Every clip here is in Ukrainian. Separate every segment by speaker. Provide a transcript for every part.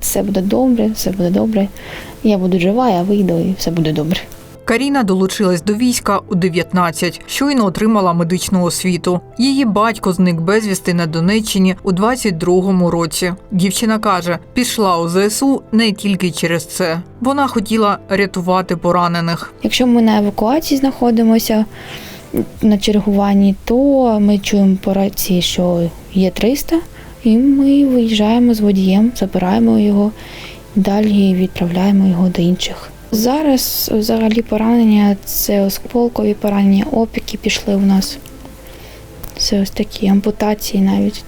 Speaker 1: Все буде добре, все буде добре. Я буду жива, я вийду і все буде добре.
Speaker 2: Каріна долучилась до війська у 19, щойно отримала медичну освіту. Її батько зник безвісти на Донеччині у 22-му році. Дівчина каже, пішла у ЗСУ не тільки через це. Вона хотіла рятувати поранених.
Speaker 1: Якщо ми на евакуації знаходимося на чергуванні, то ми чуємо по рації, що є 300, і ми виїжджаємо з водієм, забираємо його, далі відправляємо його до інших. Зараз взагалі поранення це осколкові поранення, опіки пішли у нас. Це ось такі ампутації навіть.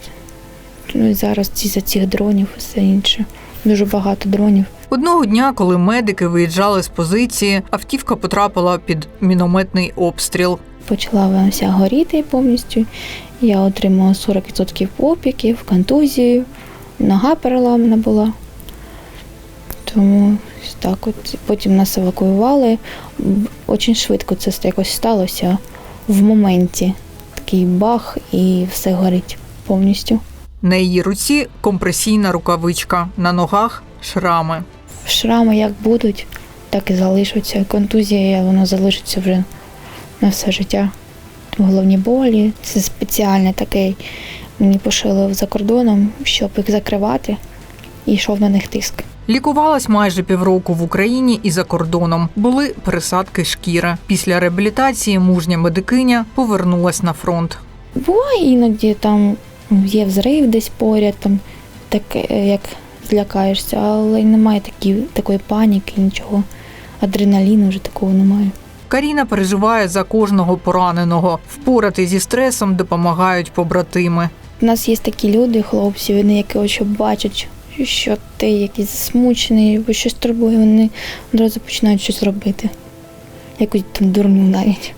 Speaker 1: Ну і зараз ці за цих дронів і все інше. Дуже багато дронів.
Speaker 2: Одного дня, коли медики виїжджали з позиції, автівка потрапила під мінометний обстріл.
Speaker 1: почала вона вся горіти повністю. Я отримала 40% опіків, контузію, нога переламана була. Тому так от. Потім нас евакуювали. Дуже швидко це якось сталося в моменті. Такий бах і все горить повністю.
Speaker 2: На її руці компресійна рукавичка, на ногах шрами.
Speaker 1: Шрами як будуть, так і залишаться. Контузія, вона залишиться вже на все життя. Головні болі. Це спеціальний такий мені пошили за кордоном, щоб їх закривати, і йшов на них тиск.
Speaker 2: Лікувалась майже півроку в Україні і за кордоном. Були пересадки шкіри. Після реабілітації мужня медикиня повернулась на фронт.
Speaker 1: Буває іноді там є взрив десь поряд, там так е, як злякаєшся, але немає такі, такої паніки, нічого. Адреналіну вже такого немає.
Speaker 2: Каріна переживає за кожного пораненого. Впорати зі стресом допомагають побратими.
Speaker 1: У нас є такі люди, хлопці, вони які ось бачать, що ти якийсь засмучений, або щось турбує, вони одразу починають щось робити. Якусь там дурню навіть.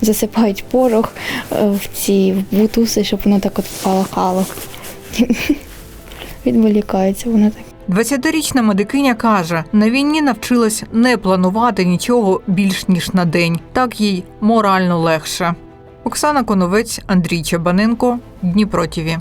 Speaker 1: Засипають порох е, в ці бутуси, щоб воно так от палахало. Відволікається воно так.
Speaker 2: 20-річна медикиня каже, на війні навчилась не планувати нічого більш ніж на день. Так їй морально легше. Оксана Коновець, Андрій Чабаненко, Дніпро ТІВІ.